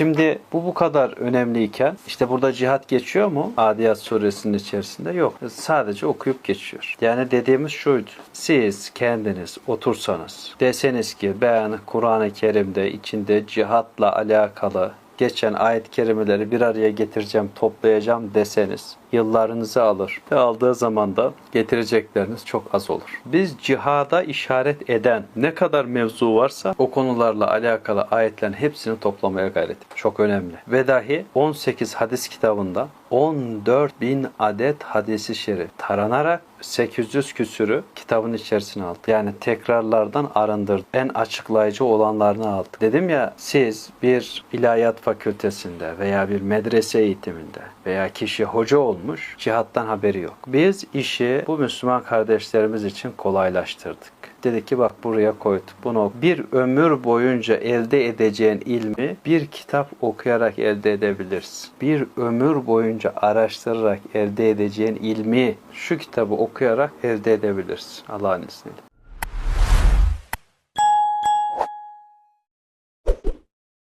Şimdi bu bu kadar önemliyken işte burada cihat geçiyor mu? Adiyat suresinin içerisinde yok. Sadece okuyup geçiyor. Yani dediğimiz şuydu. Siz kendiniz otursanız deseniz ki ben Kur'an-ı Kerim'de içinde cihatla alakalı geçen ayet kerimeleri bir araya getireceğim, toplayacağım deseniz yıllarınızı alır ve aldığı zaman da getirecekleriniz çok az olur. Biz cihada işaret eden ne kadar mevzu varsa o konularla alakalı ayetlerin hepsini toplamaya gayret ettik. Çok önemli. Ve dahi 18 hadis kitabında 14 bin adet hadisi şerif taranarak 800 küsürü kitabın içerisine aldı. Yani tekrarlardan arındırdı. En açıklayıcı olanlarını aldı. Dedim ya siz bir ilahiyat fakültesinde veya bir medrese eğitiminde veya kişi hoca olmuş cihattan haberi yok. Biz işi bu Müslüman kardeşlerimiz için kolaylaştırdık. Dedik ki bak buraya koyduk. Bunu bir ömür boyunca elde edeceğin ilmi bir kitap okuyarak elde edebilirsin. Bir ömür boyunca araştırarak elde edeceğin ilmi şu kitabı okuyarak elde edebilirsin Allah'ın izniyle.